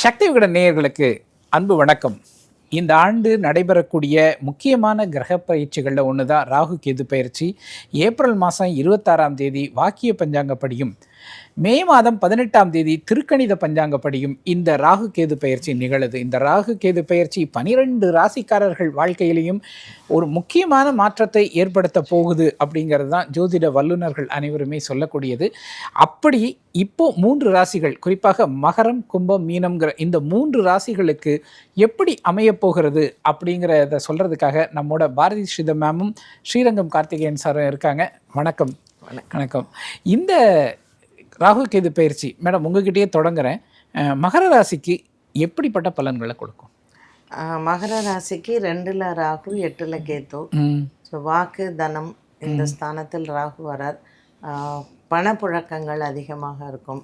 சக்தி விகட நேயர்களுக்கு அன்பு வணக்கம். இந்த ஆண்டு நடைபெறக்கூடிய முக்கியமான கிரக பயிற்சிகளில் ஒன்று தான் ராகு கேது பயிற்சி. ஏப்ரல் மாதம் இருபத்தாறாம் தேதி வாக்கிய பஞ்சாங்கப்படியும் மே மாதம் பதினெட்டாம் தேதி திருக்கணித பஞ்சாங்கப்படியும் இந்த ராகு கேது பயிற்சி நிகழுது. இந்த ராகு கேது பயிற்சி பனிரெண்டு ராசிக்காரர்கள் வாழ்க்கையிலையும் ஒரு முக்கியமான மாற்றத்தை ஏற்படுத்த போகுது அப்படிங்கிறது தான் ஜோதிட வல்லுநர்கள் அனைவருமே சொல்லக்கூடியது. அப்படி இப்போ மூன்று ராசிகள் குறிப்பாக மகரம் கும்பம் மீனம்ங்கிற இந்த மூன்று ராசிகளுக்கு எப்படி அமையப் போகிறது அப்படிங்கிறத சொல்கிறதுக்காக நம்மோட பாரதி ஸ்ரீத மேமும் ஸ்ரீரங்கம் கார்த்திகேயன் சாரும் இருக்காங்க. வணக்கம். வணக்கம். இந்த ராகு கேது பயிற்சி மேடம் உங்ககிட்டயே தொடங்குறேன். மகர ராசிக்கு எப்படிப்பட்ட பலன்களை கொடுக்கும்? மகர ராசிக்கு ரெண்டுல ராகு எட்டுல கேத்து ஸோ வாக்கு தனம் இந்த ஸ்தானத்தில் ராகு வரார். பணப்புழக்கங்கள் அதிகமாக இருக்கும்.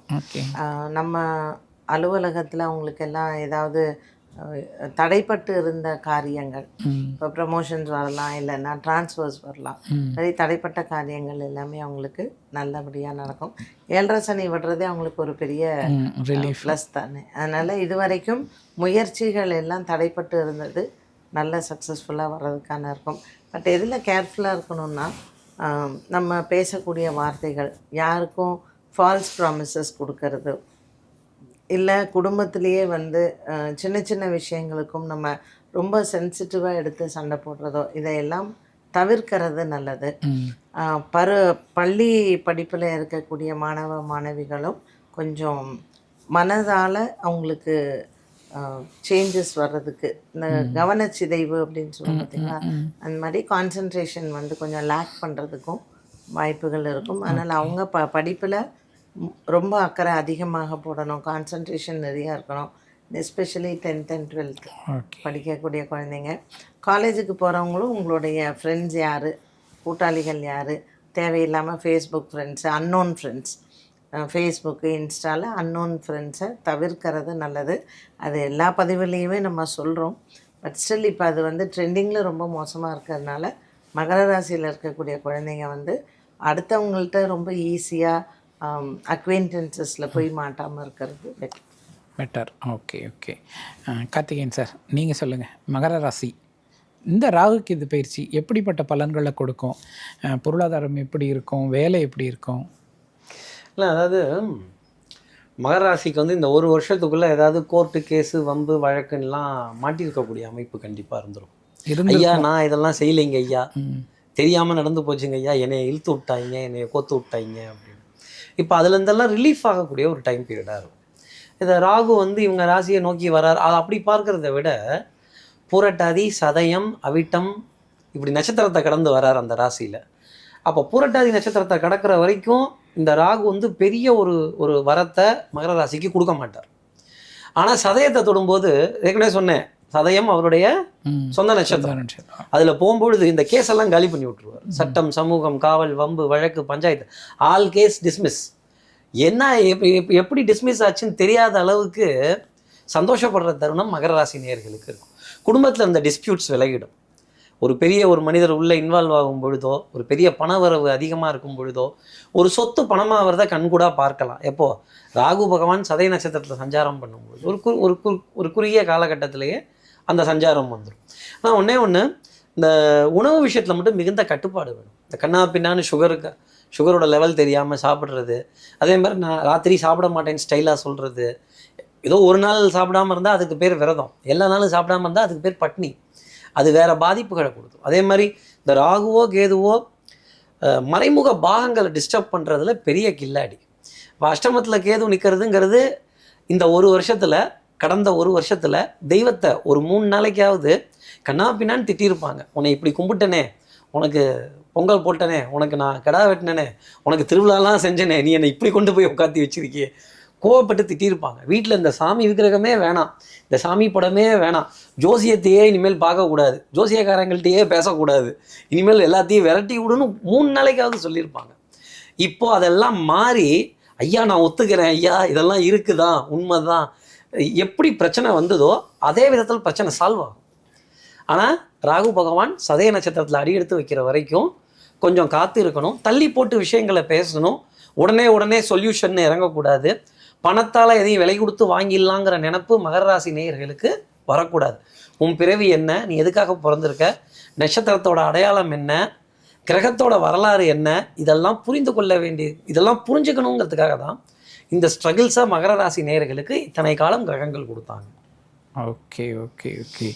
நம்ம அலுவலகத்தில் அவங்களுக்கு எல்லாம் ஏதாவது தடைப்பட்டு இருந்த காரியங்கள். இப்போ ப்ரமோஷன்ஸ் வரலாம் இல்லைன்னா ட்ரான்ஸ்ஃபர்ஸ் வரலாம். மாதிரி தடைப்பட்ட காரியங்கள் எல்லாமே அவங்களுக்கு நல்லபடியாக நடக்கும். ஏழரை சனி விடுறதே அவங்களுக்கு ஒரு பெரிய ப்ளஸ் தானே. அதனால் இது வரைக்கும் முயற்சிகள் எல்லாம் தடைப்பட்டு இருந்தது. நல்ல சக்ஸஸ்ஃபுல்லாக வர்றதுக்கான இருக்கும். பட் எதில் கேர்ஃபுல்லாக இருக்கணும்னா நம்ம பேசக்கூடிய வார்த்தைகள் யாருக்கும் ஃபால்ஸ் ப்ராமிசஸ் கொடுக்கறது இல்லை குடும்பத்திலேயே வந்து சின்ன சின்ன விஷயங்களுக்கும் நம்ம ரொம்ப சென்சிட்டிவாக எடுத்து சண்டை போடுறதோ இதையெல்லாம் தவிர்க்கிறது நல்லது. பரு பள்ளி படிப்பில் இருக்கக்கூடிய மாணவ மாணவிகளும் கொஞ்சம் மனதால் அவங்களுக்கு சேஞ்சஸ் வர்றதுக்கு இந்த கவனச்சிதைவு அப்படின்னு சொல்லுவோம் பார்த்தீங்களா அந்த மாதிரி கான்சன்ட்ரேஷன் வந்து கொஞ்சம் லேக் பண்ணுறதுக்கும் வாய்ப்புகள் இருக்கும். அதனால் அவங்க ப படிப்பில் ரொம்ப அக்கறை அதிகமாக போடணும். கான்சன்ட்ரேஷன் நிறையா இருக்கணும். எஸ்பெஷலி டென்த் அண்ட் டுவெல்த் படிக்கக்கூடிய குழந்தைங்க. காலேஜுக்கு போகிறவங்களும் உங்களுடைய ஃப்ரெண்ட்ஸ் யார்? கூட்டாளிகள் யார்? தேவையில்லாமல் Facebook friends unknown friends Facebook இன்ஸ்டாவில் அன்னோன் ஃப்ரெண்ட்ஸை தவிர்க்கிறது நல்லது. அது எல்லா பதிவுலேயுமே நம்ம சொல்கிறோம் பட் ஸ்டில் இப்போ அது வந்து ட்ரெண்டிங்கில் ரொம்ப மோசமாக இருக்கிறதுனால மகர ராசியில் இருக்கக்கூடிய குழந்தைங்க வந்து அடுத்தவங்கள்ட்ட ரொம்ப ஈஸியாக அக்வைண்டன்சஸில் போய் மாட்டாமல் இருக்கிறது better better okay okay Karthikeyan sir நீங்கள் சொல்லுங்கள் மகர ராசி. இந்த ராகு கேது பயிற்சி எப்படிப்பட்ட பலன்களை கொடுக்கும்? பொருளாதாரம் எப்படி இருக்கும்? வேலை எப்படி இருக்கும்? இல்லை அதாவது மகர ராசிக்கு வந்து இந்த ஒரு வருஷத்துக்குள்ள ஏதாவது கோர்ட்டு கேஸு வம்பு வழக்குன்னெலாம் மாட்டியிருக்கக்கூடிய அமைப்பு கண்டிப்பாக இருந்துரும் இருந்து ஐயா நான் இதெல்லாம் செய்யலைங்க ஐயா. தெரியாமல் நடந்து போச்சுங்க ஐயா. என்னைய இழுத்து விட்டாங்க என்னைய கோத்து விட்டாங்க அப்படின்னு. இப்போ அதுலேருந்தெல்லாம் ரிலீஃப் ஆகக்கூடிய ஒரு டைம் பீரியடாக இருக்கும். இதை ராகு வந்து இவங்க ராசியை நோக்கி வரார். அது அப்படி பார்க்கறத விட பூரட்டாதி சதயம் அவிட்டம் இப்படி நட்சத்திரத்தை கடந்து வரார் அந்த ராசியில். அப்போ பூரட்டாதி நட்சத்திரத்தை கடக்கிற வரைக்கும் இந்த ராகு வந்து பெரிய ஒரு ஒரு வரத்தை மகர ராசிக்கு கொடுக்க மாட்டார். ஆனால் சதயத்தை தொடும்போது ஏற்கனவே சொன்னேன் சதயம் அவருடைய சொந்த நட்சத்திரம். அதில் போகும்பொழுது இந்த கேஸ் எல்லாம் காலி பண்ணி விட்டுருவார். சட்டம் சமூகம் காவல் வம்பு வழக்கு பஞ்சாயத்து ஆல் கேஸ் டிஸ்மிஸ் என்ன எப்- எப்- எப்படி டிஸ்மிஸ் ஆச்சுன்னு தெரியாத அளவுக்கு சந்தோஷப்படுற தருணம் மகர ராசி நேயர்களுக்கு இருக்கும். குடும்பத்தில் இந்த டிஸ்பியூட்ஸ் விலகிடும். ஒரு பெரிய ஒரு மனிதர் உள்ள இன்வால்வ் ஆகும் பொழுதோ ஒரு பெரிய பணவரவு அதிகமாக இருக்கும் பொழுதோ ஒரு சொத்து பணமாக வரதை கண்கூடா பார்க்கலாம். எப்போ? ராகு பகவான் சதய நட்சத்திரத்தில் சஞ்சாரம் பண்ணும்போது. ஒரு ஒரு கு ஒரு குறுகிய காலகட்டத்திலேயே அந்த சஞ்சாரம் வந்துடும் ஆனால் ஒன்றே ஒன்று இந்த உணவு விஷயத்தில் மட்டும் மிகுந்த கட்டுப்பாடு வேணும். இந்த கண்ணா பின்னான்னு சுகருக்கு சுகரோட லெவல் தெரியாமல் சாப்பிட்றது. அதே மாதிரி நான் ராத்திரி சாப்பிட மாட்டேன்னு ஸ்டைலாக சொல்கிறது ஏதோ ஒரு நாள் சாப்பிடாம இருந்தால் அதுக்கு பேர் விரதம். எல்லா நாளும் சாப்பிடாம இருந்தால் அதுக்கு பேர் பட்னி. அது வேறு பாதிப்புகளை கொடுக்கும். அதே மாதிரி இந்த ராகுவோ கேதுவோ மறைமுக பாகங்களை டிஸ்டர்ப் பண்ணுறதுல பெரிய கில்லாடி. இப்போ அஷ்டமத்தில் கேது நிற்கிறதுங்கிறது இந்த ஒரு வருஷத்தில் கடந்த ஒரு வருஷத்தில் தெய்வத்தை ஒரு மூணு நாளைக்காவது கண்ணா பின்னான்னு திட்டியிருப்பாங்க உன்னை இப்படி கும்பிட்டனே உனக்கு பொங்கல் போட்டனே உனக்கு நான் கிடா வெட்டினனே உனக்கு திருவிழாலாம் செஞ்சனே நீ என்னை இப்படி கொண்டு போய் உட்காத்தி வச்சிருக்கியே. கோவப்பட்டு திட்டியிருப்பாங்க வீட்டில் இந்த சாமி விக்கிரகமே வேணாம். இந்த சாமி படமே வேணாம். ஜோசியத்தையே இனிமேல் பார்க்கக்கூடாது. ஜோசியக்காரங்கள்ட்டையே பேசக்கூடாது. இனிமேல் எல்லாத்தையும் விரட்டி விடுன்னு மூணு நாளைக்காவது சொல்லியிருப்பாங்க இப்போ அதெல்லாம் மாறி ஐயா நான் ஒத்துக்கிறேன் ஐயா இதெல்லாம் இருக்குதான் உண்மைதான் எப்படி பிரச்சனை வந்ததோ அதே விதத்தில் பிரச்சனை சால்வ் ஆகும். ஆனால் ராகு பகவான் சதய நட்சத்திரத்தில் அடி எடுத்து வைக்கிற வரைக்கும் கொஞ்சம் காத்து இருக்கணும் தள்ளி போட்டு விஷயங்களை பேசணும் உடனே உடனே சொல்யூஷன் இறங்கக்கூடாது பணத்தால் எதையும் விலை கொடுத்து வாங்கிடலாங்கிற நினப்பு மகர ராசி நேயர்களுக்கு வரக்கூடாது. உன் பிறவி என்ன? நீ எதுக்காக பிறந்திருக்க? நட்சத்திரத்தோட அடையாளம் என்ன? கிரகத்தோட வரலாறு என்ன? இதெல்லாம் புரிந்து கொள்ள வேண்டிய இதெல்லாம் புரிஞ்சுக்கணுங்கிறதுக்காக தான் இந்த ஸ்ட்ரகிள்ஸை மகர ராசி நேயர்களுக்கு இத்தனை காலம் கிரகங்கள் கொடுத்தாங்க. Okay okay okay.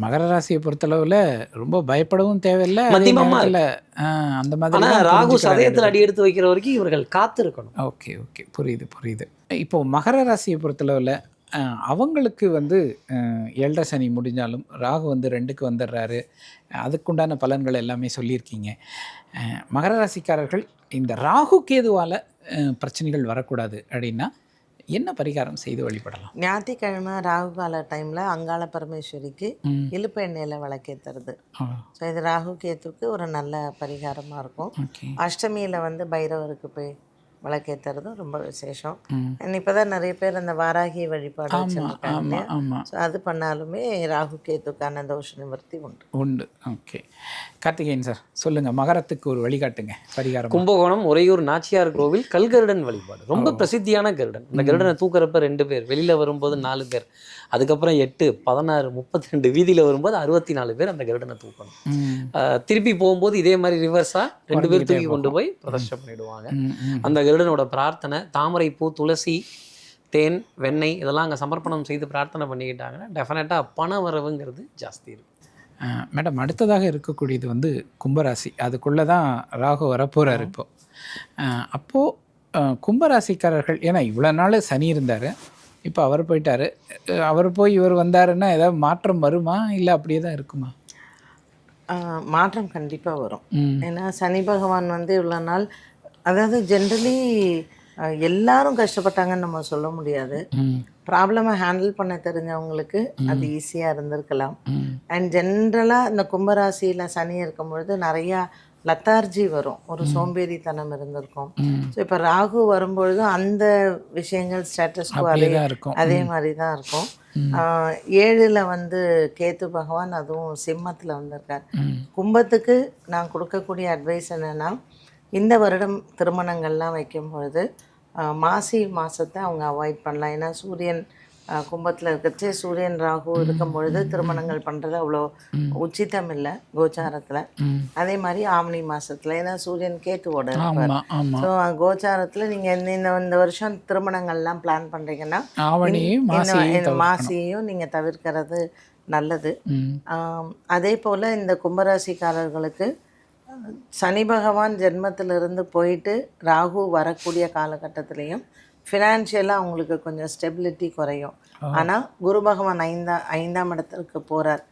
மகர ராசியை பொறுத்தளவில் ரொம்ப பயப்படவும் தேவையில்லை. அதே மத்தியமமா நேரத்துல, அஹ், அந்த மாதிரி ஆனா ராகு சதயத்தில் அடி எடுத்து வைக்கிற வரைக்கும் இவர்கள் காத்திருக்கணும். Okay okay. புரியுது புரியுது. இப்போ மகர ராசியை பொறுத்தளவில் அவங்களுக்கு வந்து ஏழரை சனி முடிஞ்சாலும் ராகு வந்து ரெண்டுக்கு வந்துடுறாரு. அதுக்குண்டான பலன்கள் எல்லாமே சொல்லியிருக்கீங்க. மகர ராசிக்காரர்கள் இந்த ராகு கேதுவால் பிரச்சனைகள் வரக்கூடாது அப்படின்னா என்ன பரிகாரம் செய்து வழிபடலாம்? ஞாயிற்றுக்கிழமை ராகு கால டைமில் அங்காள பரமேஸ்வரிக்கு. இழுப்பு எண்ணெயில் விளக்கேற்றுறது ஸோ இது ராகு கேத்துக்கு ஒரு நல்ல பரிகாரமாக இருக்கும். அஷ்டமியில் வந்து பைரவருக்கு போய் விளக்கேற்றுறதும் ரொம்ப விசேஷம். இப்போ தான் நிறைய பேர் அந்த வாராகி வழிபாடு வச்சுருக்காங்க ஸோ அது பண்ணாலுமே ராகு கேத்துக்கான தோஷ நிவர்த்தி உண்டு. உண்டு. ஓகே. கார்த்திகேயன் சார் சொல்லுங்கள் மகரத்துக்கு ஒரு வழிகாட்டுங்க பரிகாரம்? கும்பகோணம் உறையூர் நாச்சியார் கோவில் கல்கருடன் வழிபாடு. ரொம்ப பிரசித்தியான கருடன். இந்த கருடனை தூக்குறப்ப ரெண்டு பேர் வெளியில வரும்போது நாலு பேர் அதுக்கப்புறம் எட்டு பதினாறு முப்பத்தி ரெண்டு வீதியில வரும்போது அறுபத்தி நாலு பேர் அந்த கருடனை தூக்கணும். திருப்பி போகும்போது இதே மாதிரி ரிவர்ஸா ரெண்டு பேர் தூக்கி கொண்டு போய் பிரதர்ஷனம் பண்ணிடுவாங்க. அந்த கருடனோட பிரார்த்தனை தாமரை பூ துளசி தேன் வெண்ணெய் இதெல்லாம் அங்கே சமர்ப்பணம் செய்து பிரார்த்தனை பண்ணிக்கிட்டாங்கன்னா டெஃபினட்டாக பண வரவுங்கிறது ஜாஸ்தி இருக்கும் மேடம் அடுத்ததாக இருக்கக்கூடியது வந்து கும்பராசி. அதுக்குள்ளே தான் ராகு வரப்போகிறார் இப்போ. அஹ், அப்போ அஹ், கும்பராசிக்காரர்கள் ஏன்னா இவ்வளோ நாள் சனி இருந்தார். இப்போ அவர் போயிட்டாரு. அவர் போய் இவர் வந்தாருன்னா ஏதாவது மாற்றம் வருமா? இல்லை அப்படியே தான் இருக்குமா மாற்றம் கண்டிப்பாக வரும். ஏன்னா சனி பகவான் வந்து இவ்வளோ நாள் அதாவது ஜென்ரலி எல்லாரும் கஷ்டப்பட்டாங்கன்னு நம்ம சொல்ல முடியாது. ப்ராப்ளமை ஹேண்டில் பண்ண தெரிஞ்சவங்களுக்கு அது ஈஸியாக இருந்திருக்கலாம். அண்ட் ஜென்ரலாக இந்த கும்பராசியில் சனி இருக்கும் பொழுது நிறையா லத்தார்ஜி வரும். ஒரு சோம்பேறித்தனம் இருந்திருக்கும். ஸோ இப்போ ராகு வரும்பொழுது அந்த விஷயங்கள் அப்படியே அதே அதே மாதிரி தான் இருக்கும். ஏழுல வந்து கேத்து பகவான் அதுவும் சிம்மத்தில் வந்திருக்கார். கும்பத்துக்கு நான் கொடுக்கக்கூடிய அட்வைஸ் என்னென்னா இந்த வருடம் திருமணங்கள்லாம் வைக்கும் பொழுது மாசி மாதத்தை அவங்க அவாய்ட் பண்ணலாம். ஏன்னா சூரியன் கும்பத்தில் இருக்கிறச்சே சூரியன் ராகு இருக்கும் பொழுது திருமணங்கள் பண்ணுறது அவ்வளோ உச்சிதம் இல்லை கோச்சாரத்தில். அதே மாதிரி ஆவணி மாசத்துல ஏன்னா சூரியன் ஆமாம் ஆமாம் ஸோ கோச்சாரத்தில் நீங்கள் இந்த இந்த வருஷம் திருமணங்கள்லாம் பிளான் பண்ணுறீங்கன்னா மாசியையும் நீங்கள் தவிர்க்கிறது நல்லது. அதே போல் இந்த கும்பராசிக்காரர்களுக்கு சனி பகவான் ஜென்மத்திலிருந்து போயிட்டு ராகு வரக்கூடிய காலகட்டத்திலையும் ஃபினான்ஷியலாக அவங்களுக்கு கொஞ்சம் ஸ்டெபிலிட்டி குறையும். ஆனால் குரு பகவான் ஐந்தா ஐந்தாம் இடத்திற்கு போகிறார்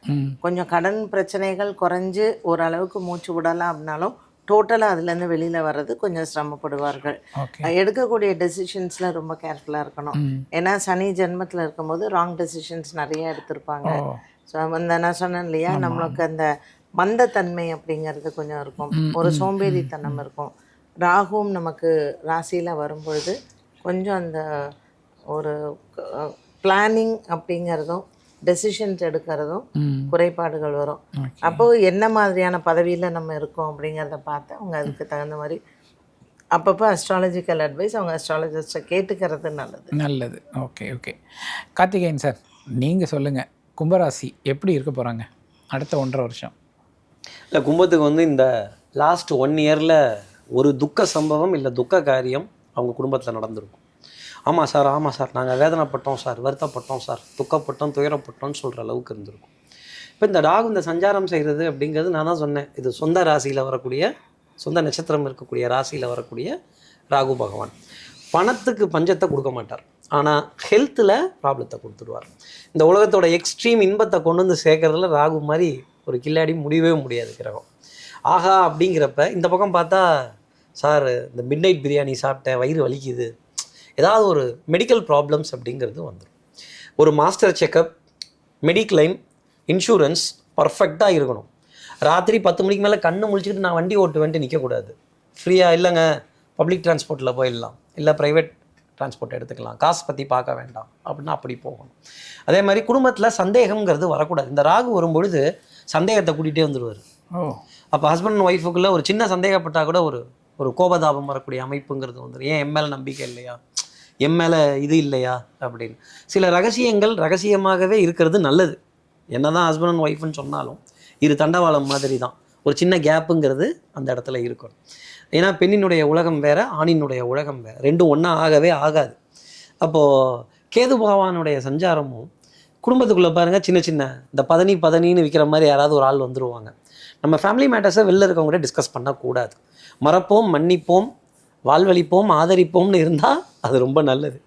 கொஞ்சம் கடன் பிரச்சனைகள் குறைஞ்சு ஓரளவுக்கு மூச்சு விடலாம் அப்படின்னாலும் டோட்டலாக அதுலேருந்து வெளியில் வர்றது கொஞ்சம் சிரமப்படுவார்கள். எடுக்கக்கூடிய டெசிஷன்ஸில் ரொம்ப கேர்ஃபுல்லாக இருக்கணும். ஏன்னா சனி ஜென்மத்தில் இருக்கும்போது ராங் டெசிஷன்ஸ் நிறைய எடுத்திருப்பாங்க. ஸோ அந்த நான் சொன்னேன் இல்லையா? நம்மளுக்கு அந்த மந்தத்தன்மை அப்படிங்கிறது கொஞ்சம் இருக்கும். ஒரு சோம்பேறித்தனம் இருக்கும். ராகுவும் நமக்கு ராசியில் வரும்பொழுது கொஞ்சம் அந்த ஒரு பிளானிங் அப்படிங்கிறதும் டெசிஷன்ஸ் எடுக்கிறதும் குறைபாடுகள் வரும். ஓகே அப்போ என்ன மாதிரியான பதவியில் நம்ம இருக்கோம் அப்படிங்கிறத பார்த்து அவங்க அதுக்கு தகுந்த மாதிரி அப்பப்போ அஸ்ட்ராலஜிக்கல் அட்வைஸ் அவங்க அஸ்ட்ராலஜிஸ்ட்டை கேட்டுக்கிறது நல்லது. நல்லது. ஓகே ஓகே கார்த்திகேயன் சார் நீங்கள் சொல்லுங்கள் கும்பராசி எப்படி இருக்க போகிறாங்க அடுத்த ஒன்றரை வருஷம். இல்லை கும்பத்துக்கு வந்து இந்த லாஸ்ட் ஒன் இயரில் ஒரு துக்க சம்பவம் இல்லை துக்க காரியம் அவங்க குடும்பத்தில் நடந்திருக்கும். ஆமாம் சார் ஆமாம் சார். நாங்கள் வேதனைப்பட்டோம் சார் வருத்தப்பட்டோம் சார். துக்கப்பட்டோம் துயரப்பட்டோம்னு சொல்கிற அளவுக்கு இருந்திருக்கும். இப்போ இந்த டாக் இந்த சஞ்சாரம் செய்கிறது அப்படிங்கிறது நான் தான் சொன்னேன். இது சொந்த ராசியில் வரக்கூடிய சொந்த நட்சத்திரம் இருக்கக்கூடிய ராசியில் வரக்கூடிய ராகு பகவான். பணத்துக்கு பஞ்சத்தை கொடுக்க மாட்டார். ஆனால் ஹெல்த்தில் ப்ராப்ளத்தை கொடுத்துடுவார். இந்த உலகத்தோட எக்ஸ்ட்ரீம் இன்பத்தை கொண்டு வந்து சேர்க்கறதுல ராகு மாதிரி ஒரு கில்லாடி முடியவே முடியாது கிரகம். ஆஹா அப்படிங்கிறப்ப இந்த பக்கம் பார்த்தா சார் இந்த மிட் நைட் பிரியாணி சாப்பிட்டேன் வயிறு வலிக்குது. ஏதாவது ஒரு மெடிக்கல் ப்ராப்ளம்ஸ் அப்படிங்கிறது வந்துடும் ஒரு மாஸ்டர் செக்கப் மெடிக்ளைம் இன்சூரன்ஸ் பர்ஃபெக்டாக இருக்கணும். ராத்திரி பத்து மணிக்கு மேலே கண்ணு முழிச்சுட்டு நான் வண்டி ஓட்டுவேன்ட்டு நிற்கக்கூடாது ஃப்ரீயாக இல்லைங்க பப்ளிக் டிரான்ஸ்போர்ட்டில் போயிடலாம். இல்லை ப்ரைவேட் டிரான்ஸ்போர்ட் எடுத்துக்கலாம். காசு பற்றி பார்க்க வேண்டாம். அப்படின்னா அப்படி போகணும். அதே மாதிரி குடும்பத்தில் சந்தேகங்கிறது வரக்கூடாது. இந்த ராகு வரும்பொழுது சந்தேகத்தை கூட்டிகிட்டே வந்துடுவார் அப்போ ஹஸ்பண்ட் அண்ட் ஒய்ஃபுக்குள்ளே ஒரு சின்ன சந்தேகப்பட்டால் கூட ஒரு ஒரு கோபதாபம் வரக்கூடிய அமைப்புங்கிறது வந்துடும் ஏன் எம்எல் நம்பிக்கை இல்லையா? என் மேலே இது இல்லையா? அப்படின்னு. சில ரகசியங்கள் ரகசியமாகவே இருக்கிறது நல்லது. என்னதான் ஹஸ்பண்ட் அண்ட் ஒய்ஃப்னு சொன்னாலும் இரு தண்டவாளம் மாதிரி தான். ஒரு சின்ன கேப்புங்கிறது அந்த இடத்துல இருக்கணும். ஏன்னா பெண்ணினுடைய உலகம் வேற ஆணினுடைய உலகம் வேற. ரெண்டும் ஒன்றா ஆகவே ஆகாது. அப்போது கேது பகவானுடைய சஞ்சாரமும் குடும்பத்துக்குள்ளே பாருங்கள் சின்ன சின்ன இந்த பதனி பதனின்னு விற்கிற மாதிரி யாராவது ஒரு ஆள் வந்துருவாங்க. நம்ம ஃபேமிலி மேட்டர்ஸை வெளில இருக்கவங்க டிஸ்கஸ் பண்ணக்கூடாது. மறப்போம் மன்னிப்போம் வாழ்வழிப்போம் ஆதரிப்போம்னு இருந்தால் அது ரொம்ப நல்லது.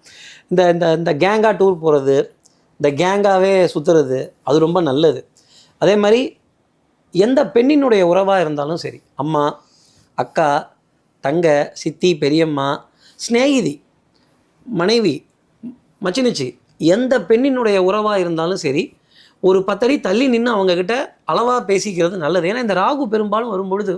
இந்த இந்த இந்த கேங்காக டூர் போகிறது இந்த கேங்காகவே சுற்றுறது அது ரொம்ப நல்லது. அதே மாதிரி எந்த பெண்ணினுடைய உறவாக இருந்தாலும் சரி அம்மா அக்கா தங்க சித்தி பெரியம்மா ஸ்நேகிதி மனைவி மச்சினிச்சி எந்த பெண்ணினுடைய உறவாக இருந்தாலும் சரி ஒரு பத்தடி தள்ளி நின்று அவங்கக்கிட்ட அளவாக பேசிக்கிறது நல்லது. ஏன்னா இந்த ராகு பெரும்பாலும் வரும்பொழுது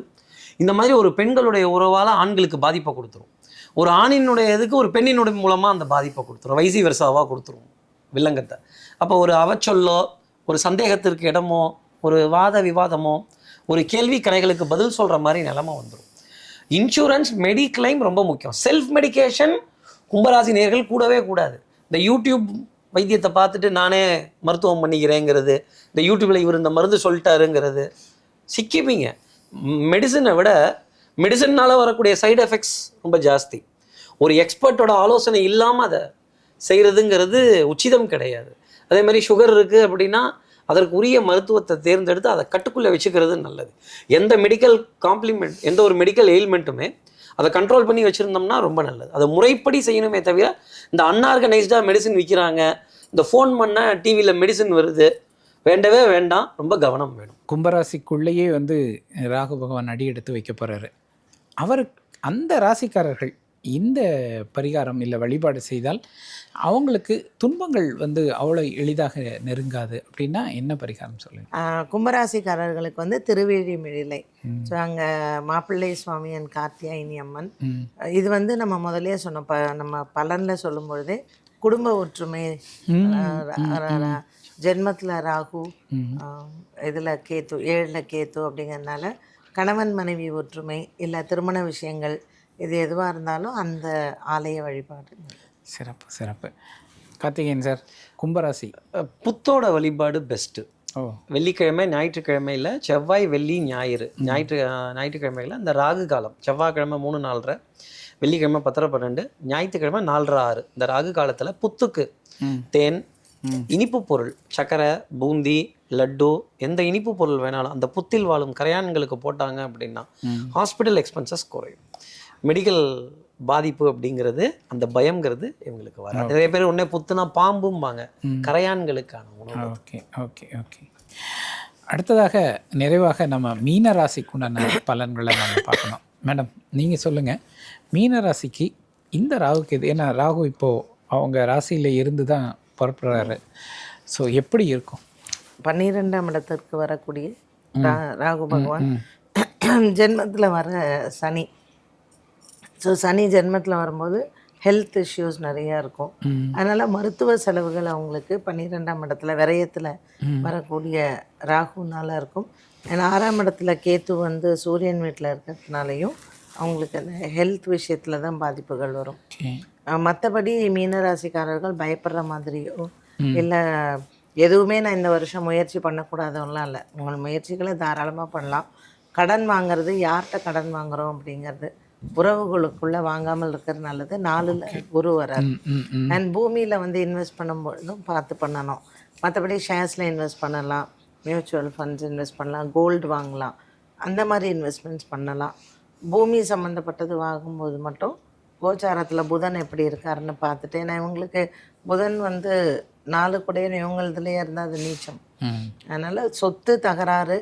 இந்த மாதிரி ஒரு பெண்களுடைய உறவால் ஆண்களுக்கு பாதிப்பை கொடுத்துரும். ஒரு ஆணினுடைய இதுக்கு ஒரு பெண்ணினுடைய மூலமாக அந்த பாதிப்பை கொடுத்துரும். வைசி வருஷாவாக கொடுத்துரும் வில்லங்கத்தை. அப்போ ஒரு அவச்சொல்லோ ஒரு சந்தேகத்திற்கு இடமோ ஒரு வாத விவாதமோ ஒரு கேள்வி கரைகளுக்கு பதில் சொல்கிற மாதிரி நிலமை வந்துடும் இன்சூரன்ஸ் மெடிக்ளைம் ரொம்ப முக்கியம். செல்ஃப் மெடிக்கேஷன் கும்பராசி நேர்கள் கூடவே கூடாது. இந்த யூடியூப் வைத்தியத்தை பார்த்துட்டு நானே மருத்துவம் பண்ணிக்கிறேங்கிறது இந்த யூடியூப்பில் இவர் இந்த மருந்து சொல்லிட்டாருங்கிறது சிக்கிப்பீங்க. மெடிசனை விட மெடிசன்னால் வரக்கூடிய சைடு எஃபெக்ட்ஸ் ரொம்ப ஜாஸ்தி. ஒரு எக்ஸ்பர்ட்டோட ஆலோசனை இல்லாமல் அதை செய்கிறதுங்கிறது உச்சிதம் கிடையாது. அதே மாதிரி சுகர் இருக்குது அப்படின்னா அதற்கு உரிய மருத்துவத்தை தேர்ந்தெடுத்து அதை கட்டுக்குள்ளே வச்சுக்கிறது நல்லது. எந்த மெடிக்கல் காம்ப்ளிமெண்ட் எந்த ஒரு மெடிக்கல் எயில்மெண்ட்டுமே அதை கண்ட்ரோல் பண்ணி வச்சுருந்தோம்னா ரொம்ப நல்லது. அதை முறைப்படி செய்யணுமே தவிர இந்த அன்ஆர்கனைஸ்டாக மெடிசின் விற்கிறாங்க இந்த ஃபோன் பண்ணால் டிவியில் மெடிசின் வருது வேண்டவே வேண்டாம் ரொம்ப கவனம் வேணும். கும்பராசிக்குள்ளேயே வந்து ராகு பகவான் அடி எடுத்து வைக்க போகிறாரு அவர் அந்த ராசிக்காரர்கள் இந்த பரிகாரம் இல்லை வழிபாடு செய்தால் அவங்களுக்கு துன்பங்கள் வந்து அவ்வளோ எளிதாக நெருங்காது அப்படின்னா என்ன பரிகாரம் சொல்லுங்க? ஆஹ் கும்பராசிக்காரர்களுக்கு வந்து திருவேழிமிழிலை. ஸோ அங்கே மாப்பிள்ளை சுவாமி அண்ட் கார்த்தியாயினி அம்மன். இது வந்து நம்ம முதல்லயே சொன்னோம். ப நம்ம பலனில் சொல்லும் பொழுதே குடும்ப ஒற்றுமை ஜென்மத்தில் ராகு. இதில் கேத்து ஏழில் கேத்து அப்படிங்கிறதுனால கணவன் மனைவி ஒற்றுமை இல்லை திருமண விஷயங்கள் இது எதுவாக இருந்தாலும் அந்த ஆலய வழிபாடு. சிறப்பு சிறப்பு. கார்த்திகேயன் சார் கும்பராசி. புத்தோட வழிபாடு பெஸ்ட்டு ஓ. வெள்ளிக்கிழமை ஞாயிற்றுக்கிழமையில் செவ்வாய் வெள்ளி ஞாயிறு. ஞாயிற்று ஞாயிற்றுக்கிழமையில் அந்த ராகு காலம். செவ்வாய்க்கிழமை மூணு நாலரை. வெள்ளிக்கிழமை பத்தரை பன்னெண்டு. ஞாயிற்றுக்கிழமை நாலரை ஆறு. இந்த ராகு காலத்தில் புத்துக்கு தேன். இனிப்பு பொருள் சர்க்கரை பூந்தி லட்டு எந்த இனிப்பு பொருள் வேணாலும் அந்த புத்தில் வாழும் கரையான்களுக்கு போட்டாங்க அப்படின்னா. ஹாஸ்பிட்டல் எக்ஸ்பென்சஸ் குறையும். மெடிக்கல் பாதிப்பு அப்படிங்கிறது அந்த பயம்ங்கிறது இவங்களுக்கு வராது. நிறைய பேர் உடனே புத்துனா பாம்பும்பாங்க. கரையான்களுக்கான உணவு. Okay okay okay. அடுத்ததாக நிறைவாக நம்ம மீன ராசிக்குண்டான பலன்களை நம்ம பார்க்கணும். மேடம் நீங்கள் சொல்லுங்கள் மீன ராசிக்கு இந்த ராகுக்கு இது ஏன்னா ராகு இப்போது அவங்க ராசியில் இருந்து தான் புறப்படுறாரு. ஸோ எப்படி இருக்கும்? பன்னிரெண்டாம் இடத்திற்கு வரக்கூடிய ரா- ராகு பகவான். ஜென்மத்தில் வர சனி. ஸோ சனி ஜென்மத்தில் வரும்போது ஹெல்த் இஷ்யூஸ் நிறையா இருக்கும். அதனால் மருத்துவ செலவுகள் அவங்களுக்கு பன்னிரெண்டாம் இடத்துல விரயத்தில் வரக்கூடிய ராகுனால இருக்கும். ஏன்னா ஆறாம் இடத்துல கேத்து வந்து சூரியன் வீட்டில் இருக்கிறதுனாலையும் அவங்களுக்கு அந்த ஹெல்த் விஷயத்தில் தான் பாதிப்புகள் வரும். மற்றபடி மீனராசிக்காரர்கள் பயப்படுற மாதிரியோ இல்லை எதுவுமே நான் இந்த வருஷம் முயற்சி பண்ணக்கூடாதவங்களாம் இல்லை. உங்கள் முயற்சிகளை தாராளமாக பண்ணலாம். கடன் வாங்குறது யார்கிட்ட கடன் வாங்குறோம் அப்படிங்கிறது உறவுகளுக்குள்ளே வாங்காமல் இருக்கிறது நல்லது. நாலில் குரு வராது அண்ட் பூமியில் வந்து இன்வெஸ்ட் பண்ணும்பொழுதும் பார்த்து பண்ணணும். மற்றபடி ஷேர்ஸில் இன்வெஸ்ட் பண்ணலாம். மியூச்சுவல் ஃபண்ட்ஸ் இன்வெஸ்ட் பண்ணலாம். கோல்டு வாங்கலாம். அந்த மாதிரி இன்வெஸ்ட்மெண்ட்ஸ் பண்ணலாம். பூமி சம்மந்தப்பட்டது வாங்கும்போது மட்டும் கோச்சாரத்தில் புதன் எப்படி இருக்காருன்னு பார்த்துட்டு ஏன்னா இவங்களுக்கு புதன் வந்து நாலு குடையன் இவங்களதுலேயே இருந்தால் அது நீச்சம். அதனால் சொத்து தகராறு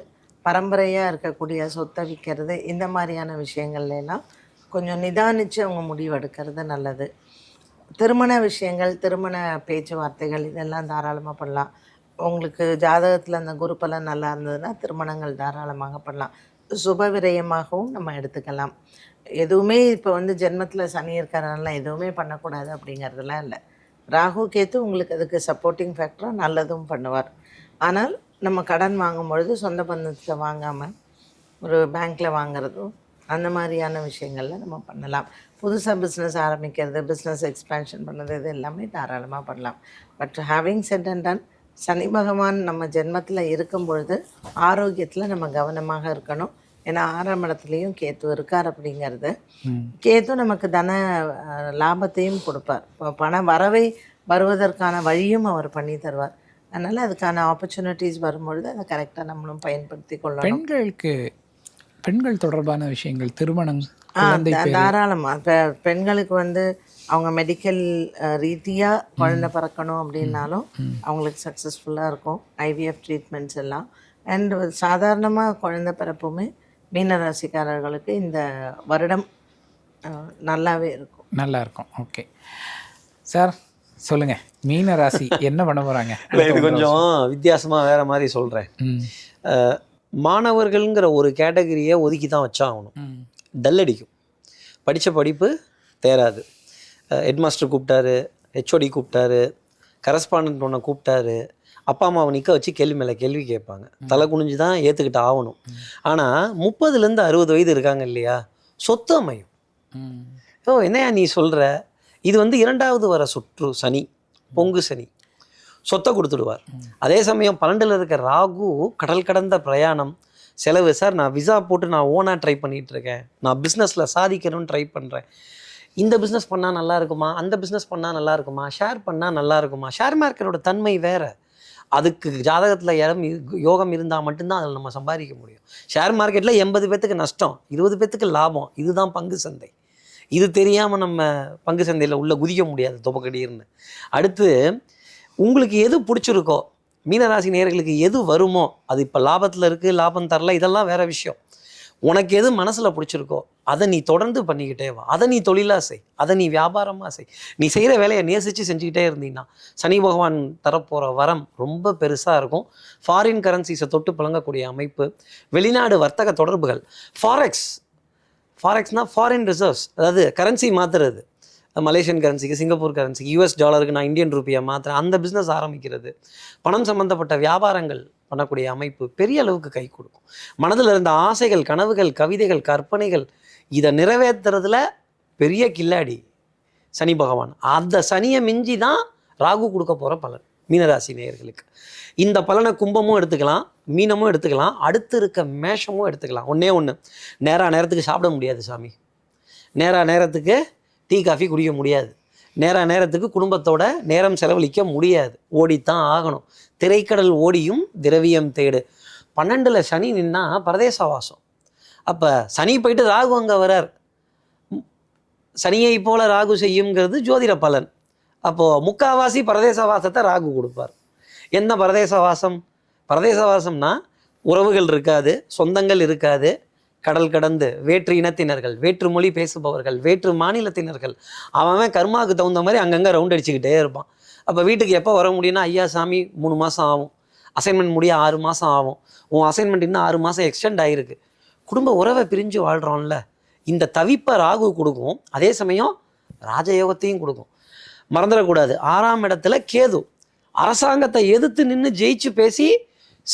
பரம்பரையாக இருக்கக்கூடிய சொத்தை விற்கிறது இந்த மாதிரியான விஷயங்கள்ல எல்லாம் கொஞ்சம் நிதானித்து அவங்க முடிவெடுக்கிறது நல்லது. திருமண விஷயங்கள் திருமண பேச்சுவார்த்தைகள் இதெல்லாம் தாராளமாக பண்ணலாம். உங்களுக்கு ஜாதகத்தில் அந்த குரு பலன் நல்லா இருந்ததுன்னா திருமணங்கள் தாராளமாக பண்ணலாம். சுப விரயமாகவும் நம்ம எடுத்துக்கலாம். எதுவுமே இப்போ வந்து ஜென்மத்தில் சனி இருக்கிறதுனால எதுவுமே பண்ணக்கூடாது அப்படிங்கிறதுலாம் இல்லை. ராகு கேத்து உங்களுக்கு அதுக்கு சப்போர்ட்டிங் ஃபேக்டராக நல்லதும் பண்ணுவார். ஆனால் நம்ம கடன் வாங்கும் பொழுது சொந்த பந்தத்தில் வாங்காமல் ஒரு பேங்க்கில் வாங்குறதும் அந்த மாதிரியான விஷயங்களில் நம்ம பண்ணலாம். புதுசாக பிஸ்னஸ் ஆரம்பிக்கிறது பிஸ்னஸ் எக்ஸ்பேன்ஷன் பண்ணது இது எல்லாமே தாராளமாக பண்ணலாம். But having set and done சனி பகவான் நம்ம ஜென்மத்தில் இருக்கும் பொழுது ஆரோக்கியத்தில் நம்ம கவனமாக இருக்கணும். ஏன்னா ஆறாம் இடத்துலையும் கேத்து இருக்கார் அப்படிங்கிறது. கேத்து நமக்கு தன லாபத்தையும் கொடுப்பார். இப்போ பண வரவை வருவதற்கான வழியும் அவர் பண்ணி தருவார். அதனால் அதுக்கான ஆப்பர்ச்சுனிட்டிஸ் வரும்பொழுது அதை கரெக்டாக நம்மளும் பயன்படுத்தி கொள்ளணும். பெண்களுக்கு பெண்கள் தொடர்பான விஷயங்கள் திருமணம் தாராளமா. இப்போ பெண்களுக்கு வந்து அவங்க மெடிக்கல் ரீதியாக குழந்தை பிறக்கணும் அப்படின்னாலும் அவங்களுக்கு சக்ஸஸ்ஃபுல்லாக இருக்கும். ஐவிஎஃப் ட்ரீட்மெண்ட்ஸ் எல்லாம். அண்ட் சாதாரணமாக குழந்தை பிறப்புமே மீனராசிக்காரர்களுக்கு இந்த வருடம் நல்லாவே இருக்கும். நல்லா இருக்கும். ஓகே சார் சொல்லுங்க. மீன ராசி என்ன பண்ண போறாங்க? இல்லை இது கொஞ்சம் வித்தியாசமாக வேற மாதிரி சொல்கிறேன் ம், மாணவர்கள்ங்கிற ஒரு கேட்டகரியை ஒதுக்கி தான் வச்சாகணும் டல் அடிக்கும். படித்த படிப்பு தேராது. ஹெட்மாஸ்டர் கூப்பிட்டாரு ஹெச்ஓடி கூப்பிட்டாரு கரஸ்பாண்டன்ட் ஒன்று கூப்பிட்டாரு அப்பா அம்மாவை நிற்க வச்சு கேள்வி மேலே கேள்வி கேட்பாங்க. தலை குனிஞ்சு தான் ஏற்றுக்கிட்டு ஆகணும் ஆனால் முப்பதுலேருந்து அறுபது வயது இருக்காங்க இல்லையா? சொத்து அமையும். ஓ என்னையா நீ சொல்கிற இது வந்து இரண்டாவது வர சுற்று சனி பொங்கு சனி. சொத்தை கொடுத்துடுவார். அதே சமயம் பன்னெண்டில் இருக்க ராகு கடல் கடந்த பிரயாணம். செலவு சார் நான் விசா போட்டு நான் ஓனாக ட்ரை பண்ணிகிட்டு இருக்கேன் நான் பிஸ்னஸில் சாதிக்கணும்னு ட்ரை பண்ணுறேன் இந்த பிஸ்னஸ் பண்ணால் நல்லா இருக்குமா? அந்த பிஸ்னஸ் பண்ணால் நல்லா இருக்குமா? ஷேர் பண்ணால் நல்லா இருக்குமா? ஷேர் மார்க்கெட்டோட தன்மை வேறு. அதுக்கு ஜாதகத்தில் இடம் யோகம் இருந்தால் மட்டும்தான் அதில் நம்ம சம்பாதிக்க முடியும். ஷேர் மார்க்கெட்டில் எண்பது பேத்துக்கு நஷ்டம் இருபது பேத்துக்கு லாபம். இதுதான் பங்கு சந்தை. இது தெரியாமல் நம்ம பங்கு சந்தையில் உள்ளே குதிக்க முடியாது தொப்பக்கடின்னு அடுத்து உங்களுக்கு எது பிடிச்சிருக்கோ மீனராசி நேர்களுக்கு எது வருமோ அது இப்போ லாபத்தில் இருக்குது லாபம் தரல இதெல்லாம் வேற விஷயம். உனக்கு எது மனசில் பிடிச்சிருக்கோ அதை நீ தொடர்ந்து பண்ணிக்கிட்டே வா. அதை நீ தொழிலாக செய். அதை நீ வியாபாரமாக செய். நீ செய்கிற வேலையை நேசித்து செஞ்சுக்கிட்டே இருந்தீங்கன்னா சனி பகவான் தரப்போகிற வரம் ரொம்ப பெருசாக இருக்கும். ஃபாரின் கரன்சிஸை தொட்டு புழங்கக்கூடிய அமைப்பு. வெளிநாடு வர்த்தக தொடர்புகள். ஃபாரெக்ஸ் ஃபாரெக்ஸ்னால் ஃபாரின் ரிசர்வ்ஸ் அதாவது கரன்சி மாற்றுறது மலேசியன் கரன்சிக்கு சிங்கப்பூர் கரன்சிக்கு யூஎஸ் டாலருக்கு நான் இந்தியன் ரூபியை மாற்றுறேன் அந்த பிஸ்னஸ் ஆரம்பிக்கிறது. பணம் சம்பந்தப்பட்ட வியாபாரங்கள் பண்ணக்கூடிய அமைப்பு பெரிய அளவுக்கு கை கொடுக்கும். மனதில் இருந்த ஆசைகள் கனவுகள் கவிதைகள் கற்பனைகள் இதை நிறைவேற்றுறதுல பெரிய கில்லாடி சனி பகவான். அந்த சனியை மிஞ்சி தான் ராகு கொடுக்க போகிற பலன் மீனராசி நேயர்களுக்கு. இந்த பலனை கும்பமும் எடுத்துக்கலாம் மீனமும் எடுத்துக்கலாம் அடுத்து இருக்க மேஷமும் எடுத்துக்கலாம். ஒன்றே ஒன்று நேராக நேரத்துக்கு சாப்பிட முடியாது சாமி. நேராக நேரத்துக்கு டீ காஃபி குடிக்க முடியாது. நேர நேரத்துக்கு குடும்பத்தோட நேரம் செலவழிக்க முடியாது. ஓடித்தான் ஆகணும். திரைக்கடல் ஓடியும் திரவியம் தேடு. பன்னெண்டில் சனி நின்னா பரதேசவாசம். அப்போ சனி போயிட்டு ராகு அங்கே வரார். சனியை போல ராகு செய்யுங்கிறது ஜோதிட பலன். அப்போது முக்காவாசி பரதேசவாசத்தை ராகு கொடுப்பார். என்ன பரதேசவாசம்? பரதேசவாசம்னா உறவுகள் இருக்காது சொந்தங்கள் இருக்காது கடல் கடந்து வேற்று இனத்தினர்கள் வேற்று மொழி பேசுபவர்கள் வேற்று மாநிலத்தினர்கள் அவன் கர்மாவுக்கு தகுந்த மாதிரி அங்கங்கே ரவுண்ட் அடிச்சுக்கிட்டே இருப்பான். அப்போ வீட்டுக்கு எப்போ வர முடியும்னா ஐயா சாமி மூணு மாதம் ஆகும். அசைன்மெண்ட் முடிய ஆறு மாதம் ஆகும். உன் அசைன்மெண்ட் இன்னும் ஆறு மாதம் எக்ஸ்டெண்ட் ஆகிருக்கு குடும்ப உறவை பிரிஞ்சு வாழ்கிறோம்ல இந்த தவிப்பை ராகு கொடுக்கும். அதே சமயம் ராஜயோகத்தையும் கொடுக்கும். மறந்துடக்கூடாது. ஆறாம் இடத்துல கேது. அரசாங்கத்தை எதிர்த்து நின்று ஜெயிச்சு பேசி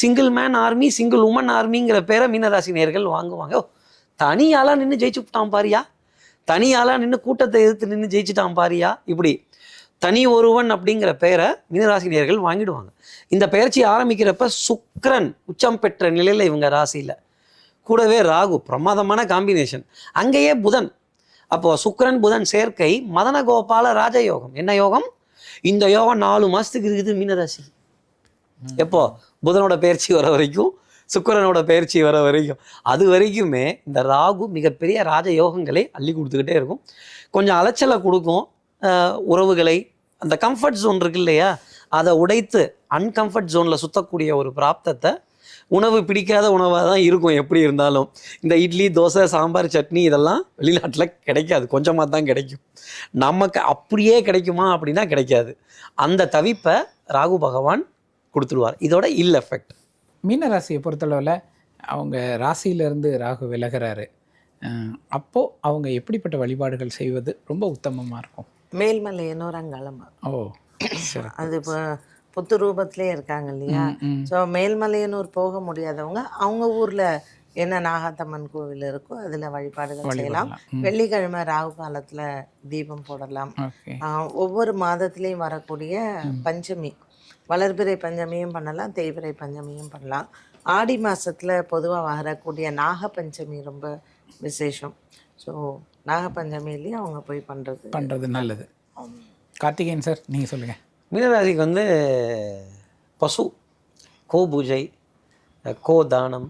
single man army single woman ஆர்மிங்கிற பேரை மீனராசி நேர்கள் வாங்குவாங்க. ஓ நின்று ஜெயிச்சு விட்டான் பாரியா? தனியாலாம் நின்று கூட்டத்தை எதிர்த்து நின்று ஜெயிச்சுட்டான் பாரியா? இப்படி தனி ஒருவன் அப்படிங்கிற பெயரை மீனராசி நேர்கள் வாங்கிடுவாங்க. இந்த பயிற்சி ஆரம்பிக்கிறப்ப சுக்ரன் உச்சம் பெற்ற நிலையில் இவங்க ராசியில். கூடவே ராகு பிரமாதமான காம்பினேஷன் அங்கேயே புதன். அப்போது சுக்ரன் புதன் சேர்க்கை மதன கோபால ராஜயோகம். என்ன யோகம்? இந்த யோகம் நாலு மாதத்துக்கு இருக்குது மீனராசி எப்போ? புதனோட பயிற்சி வர வரைக்கும் சுக்கரனோட பயிற்சி வர வரைக்கும். அது வரைக்குமே இந்த ராகு மிகப்பெரிய ராஜ யோகங்களை அள்ளி கொடுத்துக்கிட்டே இருக்கும். கொஞ்சம் அலைச்சலை கொடுக்கும் உறவுகளை. அந்த கம்ஃபர்ட் ஜோன் இருக்கு இல்லையா? அதை உடைத்து அன்கம்ஃபர்ட் ஜோனில் சுத்தக்கூடிய ஒரு பிராப்தத்தை உணவு பிடிக்காத உணவாக தான் இருக்கும் எப்படி இருந்தாலும். இந்த இட்லி தோசை சாம்பார் சட்னி இதெல்லாம் வெளிநாட்டில் கிடைக்காது. கொஞ்சமாக தான் கிடைக்கும். நமக்கு அப்படியே கிடைக்குமா அப்படின்னா கிடைக்காது. அந்த தவிப்பை ராகு பகவான் கொடுத்துடுவார். இதோட இல் எஃபெக்ட் மீன ராசியை பொறுத்தளவில் அவங்க ராசியிலிருந்து ராகு விலகிறாரு. அஹ், அப்போ அவங்க எப்படிப்பட்ட வழிபாடுகள் செய்வது ரொம்ப உத்தமமாக இருக்கும்? மேல்மலை என்னோரங்காலமா ஓ சரி அது இப்போ புத்து ரூபத்திலே இருக்காங்க இல்லையா. ஸோ மேல்மலையனூர் போக முடியாதவங்க அவங்க ஊரில் என்ன நாகாத்தம்மன் கோவில் இருக்கோ அதில் வழிபாடுகள் செய்யலாம். வெள்ளிக்கிழமை ராகு காலத்தில் தீபம் போடலாம். ஒவ்வொரு மாதத்துலேயும் வரக்கூடிய பஞ்சமி. வளர்பிறை பஞ்சமியும் பண்ணலாம் தேய்பிறை பஞ்சமியும் பண்ணலாம். ஆடி மாசத்துல பொதுவாக வரக்கூடிய நாக பஞ்சமி ரொம்ப விசேஷம். ஸோ நாகப்பஞ்சமிலையும் அவங்க போய் பண்ணுறது பண்ணுறது நல்லது. கார்த்திகேயன் சார் நீங்கள் சொல்லுங்கள் மீனராசிக்கு வந்து பசு கோ பூஜை கோ தானம்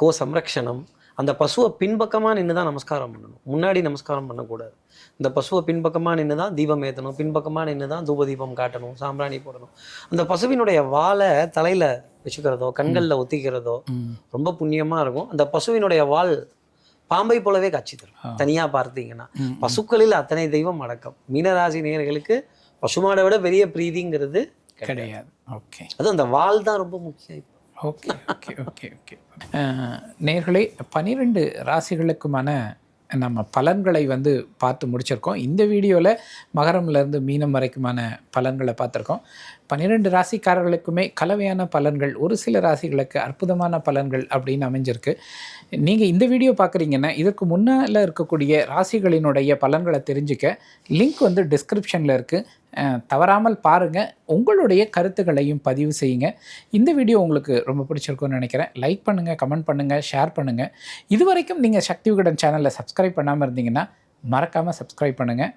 கோ சம்ரக்ஷணம் அந்த பசுவை பின்பக்கமாக நின்று தான் நமஸ்காரம் பண்ணணும். முன்னாடி நமஸ்காரம் பண்ணக்கூடாது. இந்த பசுவை பின்பக்கமாக நின்று தான் தீபம் ஏற்றணும் பின்பக்கமாக நின்று தான் தூப தீபம் காட்டணும். சாம்பிராணி போடணும். அந்த பசுவினுடைய வாலை தலையில் வச்சுக்கிறதோ கண்களில் ஒத்திக்கிறதோ ரொம்ப புண்ணியமாக இருக்கும். அந்த பசுவினுடைய வால் பாம்பை போலவே காட்சி தரும். தனியாக பார்த்தீங்கன்னா. பசுக்களில் அத்தனை தெய்வம் அடக்கம். மீனராசி நேயர்களுக்கு பசுமாடை விட பெரிய பிரீதிங்கிறது கிடையாது. ஓகே. அது அந்த வால் தான் ரொம்ப முக்கியம் ஓகே ஓகே ஓகே ஓகே. நேர்களே பன்னிரெண்டு ராசிகளுக்குமான நம்ம பலன்களை வந்து பார்த்து முடிச்சிருக்கோம். இந்த வீடியோவில் மகரம்லேருந்து மீனம் வரைக்குமான பலன்களை பார்த்துருக்கோம். பன்னிரெண்டு ராசிக்காரர்களுக்குமே கலவையான பலன்கள் ஒரு சில ராசிகளுக்கு அற்புதமான பலன்கள் அப்படின்னு அமைஞ்சிருக்கு. நீங்கள் இந்த வீடியோ பார்க்குறீங்கன்னா இதற்கு முன்னால் இருக்கக்கூடிய ராசிகளினுடைய பலன்களை தெரிஞ்சுக்க லிங்க் வந்து டிஸ்கிரிப்ஷனில் இருக்குது தவறாமல் பாருங்கள் உங்களுடைய கருத்துக்களையும் பதிவு செய்யுங்க. இந்த வீடியோ உங்களுக்கு ரொம்ப பிடிச்சிருக்கும்னு நினைக்கிறேன். லைக் பண்ணுங்கள் கமெண்ட் பண்ணுங்கள் ஷேர் பண்ணுங்கள் இது வரைக்கும் நீங்கள் சக்தி விகடன் சேனலை சப்ஸ்கிரைப் பண்ணாமல் இருந்தீங்கன்னா மறக்காமல் சப்ஸ்கிரைப் பண்ணுங்கள்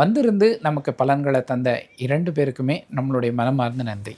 வந்திருந்து நமக்கு பலன்களை தந்த இரண்டு பேருக்குமே நம்மளுடைய மனமார்ந்த நன்றி.